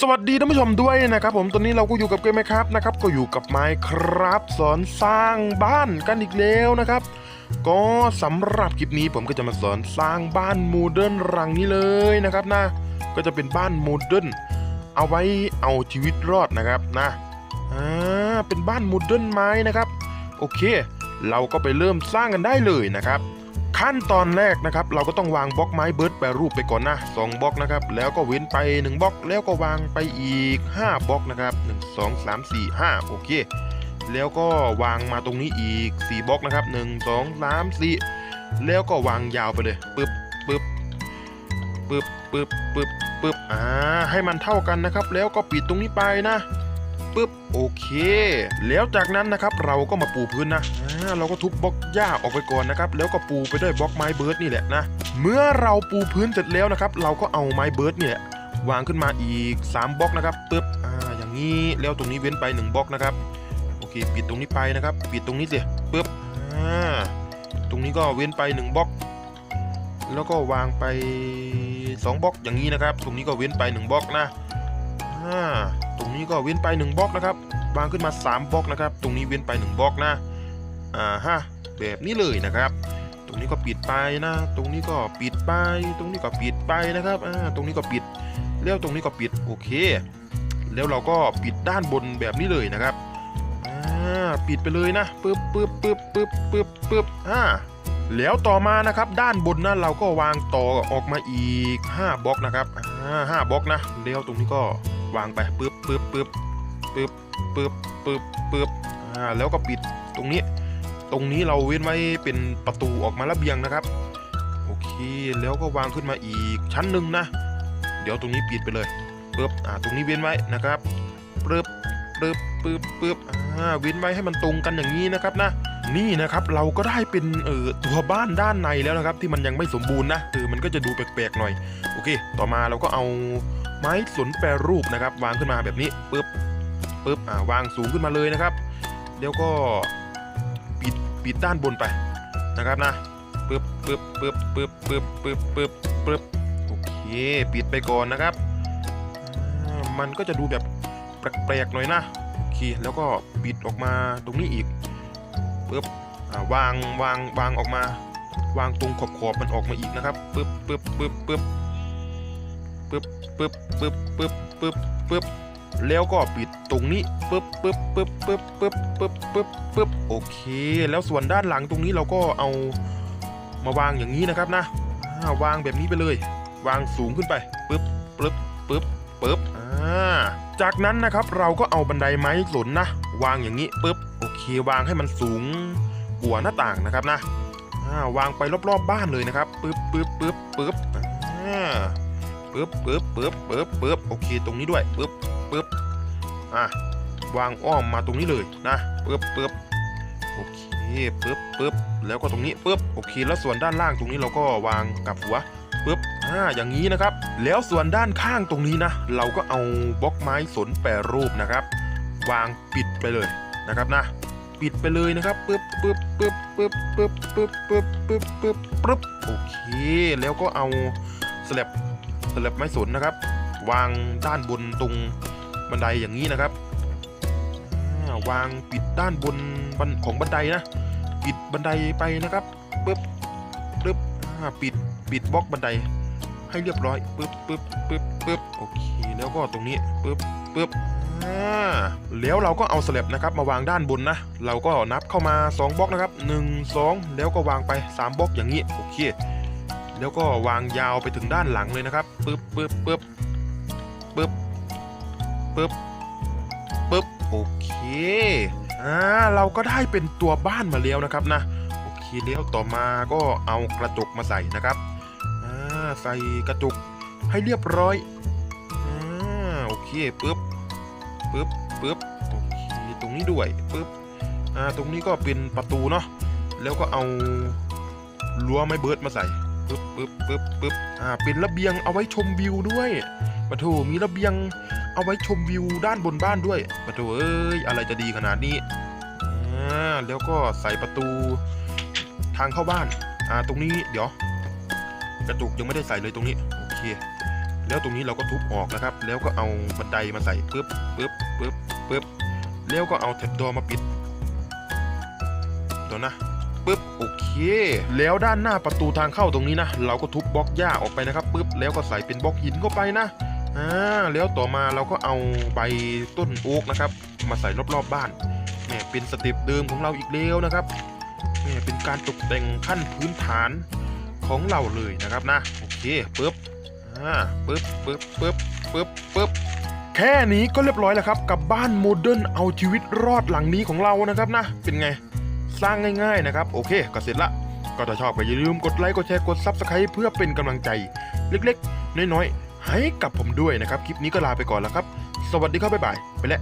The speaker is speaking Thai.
สวัสดีท่านผู้ชมด้วยนะครับผมตอนนี้เราก็อยู่กับเกมไหมครับนะครับก็อยู่กับไมค์ครับสอนสร้างบ้านกันอีกแล้วนะครับ ก็สำหรับคลิปนี้ผมก็จะมาสอนสร้างบ้านโมเดิร์นรังนี้เลยนะครับนะก็จะเป็นบ้านโมเดิร์นเอาไว้เอาชีวิตรอดนะครับนะอ่าเป็นบ้านโมเดิร์นไม้นะครับ โอเค เราก็ไปเริ่มสร้างกันได้เลยนะครับ ขั้นตอนแรกนะครับ เราก็ต้องวางบล็อกไม้เบิร์ดแปรรูปไปก่อนนะสองบล็อกนะครับ แล้วก็เว้นไป 1บล็อกแล้วก็วางไปอีก 5บล็อกนะครับ 1 2 3 4 5 โอเค แล้วก็วางมาตรงนี้อีก 4บล็อกนะครับ 1 2 3 4 แล้วก็วางยาวไปเลยปึ๊บปึ๊บปึ๊บปึ๊บปึ๊บปึ๊บอ่าให้มันเท่ากันนะครับ แล้วก็ปิดตรงนี้ไปนะ ปึ๊บโอเค แล้วจากนั้นนะครับเราก็มาปูพื้นนะเราก็ทุบบล็อกหญ้าออกไปก่อนนะครับแล้วก็ปูไปด้วยบล็อกไม้เบิร์ดนี่แหละนะเมื่อเราปูพื้นเสร็จแล้วนะครับเราก็เอาไม้เบิร์ดเนี่ยวางขึ้นมาอีก 3บล็อกนะครับปึ๊บอ่าอย่างนี้แล้วตรงนี้เว้นไป1บล็อกนะครับโอเคปิดตรงนี้ไปนะครับปิดตรงนี้สิปึ๊บอ่าตรงนี้ก็เว้นไป1บล็อกแล้วก็วางไป2บล็อกอย่างนี้นะครับ ตรงนี้ก็เว้นไป1บล็อกนะอ่า ตรงนี้ก็เว้นไป1บล็อกนะครับวางขึ้นมา 3บล็อกนะครับ ตรงนี้เว้นไป 1บล็อกนะอ่าฮะแบบนี้เลยนะครับ ตรงนี้ก็ปิดไปนะ ตรงนี้ก็ปิดไป ตรงนี้ก็ปิดไปนะครับอ่าตรงนี้ก็ปิดแล้วตรงนี้ก็ปิดโอเค แล้วเราก็ปิดด้านบนแบบนี้เลยนะครับอ่าปิดไปเลยนะปึ๊บปึ๊บปึ๊บปึ๊บปึ๊บปึ๊บอ่าแล้วต่อมานะครับด้านบนนะเราก็วางต่อออกมาอีก 5บล็อกนะครับอ่าห้าบล็อกนะแล้วตรงนี้ก็ วางไปปึ๊บปึ๊บปึ๊บปึ๊บปึ๊บปึ๊บปึ๊บอ่าแล้วก็ปิดตรงนี้ ตรงนี้เราเว้นไว้เป็นประตูออกมาระเบียงนะครับ โอเคแล้วก็วางขึ้นมาอีกชั้นหนึ่งนะ เดี๋ยวตรงนี้ปิดไปเลยปึ๊บอ่าตรงนี้เว้นไว้นะครับปึ๊บปึ๊บปึ๊บปึ๊บอ่าเว้นไว้ให้มันตรงกันอย่างนี้นะครับนะนี่นะครับเราก็ได้เป็นเออตัวบ้านด้านในแล้วนะครับ ที่มันยังไม่สมบูรณ์นะเออมันก็จะดูแปลกๆหน่อย โอเค ต่อมาเราก็เอา ไม้สนแปรรูปนะครับ วางขึ้นมาแบบนี้ปึ๊บปึ๊บอ่าวางสูงขึ้นมาเลยนะครับ แล้วก็ปิดปิดด้านบนไปนะครับนะปึ๊บปึ๊บปึ๊บปึ๊บปึ๊บปึ๊บปึ๊บปึ๊บโอเคปิดไปก่อนนะครับ มันก็จะดูแบบแปลกๆหน่อยนะโอเคแล้วก็ปิดออกมาตรงนี้อีกปึ๊บอ่าวางวางวางออกมา วางตรงขอบขอบมันออกมาอีกนะครับปึ๊บปึ๊บปึ๊บปึ๊บ ปึ๊บปึ๊บปึ๊บปึ๊บปึ๊บปึ๊บแล้วก็ปิดตรงนี้ปึ๊บปึ๊บปึ๊บปึ๊บปึ๊บปึ๊บปึ๊บปึ๊บโอเค แล้วส่วนด้านหลังตรงนี้เราก็เอามาวางอย่างนี้นะครับนะวางแบบนี้ไปเลย วางสูงขึ้นไปปึ๊บปึ๊บปึ๊บปึ๊บอ่าจากนั้นนะครับเราก็เอาบันไดไม้สนนะ วางอย่างนี้ปึ๊บโอเควางให้มันสูงกว่าหน้าต่างนะครับนะวางไปรอบๆบบ้านเลยนะครับปึ๊บปึ๊บปึ๊บปึ๊บอ่า ปึ๊บปึ๊บปึ๊บปึ๊บปึ๊บโอเคตรงนี้ด้วยปึ๊บปึ๊บอะวางอ้อมมาตรงนี้เลยนะปึ๊บปึ๊บโอเคปึ๊บปึ๊บแล้วก็ตรงนี้ปึ๊บโอเค แล้วส่วนด้านล่างตรงนี้เราก็วางกับหัวปึ๊บอ่าอย่างนี้นะครับ แล้วส่วนด้านข้างตรงนี้นะ เราก็เอาบล็อกไม้สนแปรรูปนะครับ วางปิดไปเลยนะครับนะ ปิดไปเลยนะครับปึ๊บปึ๊บปึ๊บปึ๊บปึ๊บปึ๊บปึ๊บปึ๊บปึ๊บปึ๊บโอเค แล้วก็เอาสลับ สลับไม้สนนะครับ วางด้านบนตรงบันไดอย่างนี้นะครับ วางปิดด้านบนบนของบันไดนะ ปิดบันไดไปนะครับปึ๊บปึ๊บปิดปิดบล็อกบันไดให้เรียบร้อยปึ๊บปึ๊บปึ๊บปึ๊บโอเคแล้วก็ตรงนี้ปึ๊บปึ๊บแล้วเราก็เอาสลับนะครับมาวางด้านบนนะ เราก็นับเข้ามา 2บล็อกนะครับ 1 2 แล้วก็วางไป 3บล็อกอย่างนี้โอเค แล้วก็วางยาวไปถึงด้านหลังเลยนะครับปึ๊บปึ๊บปึ๊บปึ๊บปึ๊บปึ๊บโอเคอ่าเราก็ได้เป็นตัวบ้านมาแล้วนะครับนะโอเคแล้วต่อมาก็เอากระจกมาใส่นะครับอ่าใส่กระจกให้เรียบร้อยอ่าโอเคปึ๊บปึ๊บปึ๊บโอเคตรงนี้ด้วยปึ๊บอ่าตรงนี้ก็เป็นประตูเนาะแล้วก็เอารั้วไม้เบิร์ดมาใส่ ปึ๊บปึ๊บปึ๊บปึ๊บอ่าเป็นระเบียงเอาไว้ชมวิวด้วยปะโถมีระเบียงเอาไว้ชมวิวด้านบนบ้านด้วยปะโถเอ้ยอะไรจะดีขนาดนี้อ่าแล้วก็ใส่ประตูทางเข้าบ้านอ่าตรงนี้เดี๋ยว กระจกยังไม่ได้ใส่เลยตรงนี้โอเค แล้วตรงนี้เราก็ทุบออกนะครับ แล้วก็เอาบันไดมาใส่ปึ๊บปึ๊บปึ๊บปึ๊บแล้วก็เอาแท็บดอมาปิดเดี๋ยวนะ ปึ๊บโอเค แล้วด้านหน้าประตูทางเข้าตรงนี้นะ เราก็ทุบบล็อกหญ้าออกไปนะครับปึ๊บแล้วก็ใส่เป็นบล็อกหินเข้าไปนะอ่าแล้วต่อมาเราก็เอาใบต้นโอ๊กนะครับ มาใส่รอบๆบบ้านแหมเป็นสเต็ปเดิมของเราอีกแล้วนะครับแหมเป็นการตกแต่งขั้นพื้นฐานของเราเลยนะครับนะโอเคปึ๊บอ่าปึ๊บปึ๊บปึ๊บปึ๊บปึ๊บแค่นี้ก็เรียบร้อยแล้วครับ กับบ้านโมเดิร์นเอาชีวิตรอดหลังนี้ของเรานะครับนะ เป็นไง สร้างง่ายๆนะครับ โอเค ก็เสร็จละก็ถ้าชอบก็อย่าลืมกดไลค์กดแชร์กดซับสไครต์เพื่อเป็นกำลังใจ เล็กๆ น้อยๆ ให้กับผมด้วยนะครับ คลิปนี้ก็ลาไปก่อนแล้วครับ สวัสดีครับบ๊ายบาย ไปแล้ว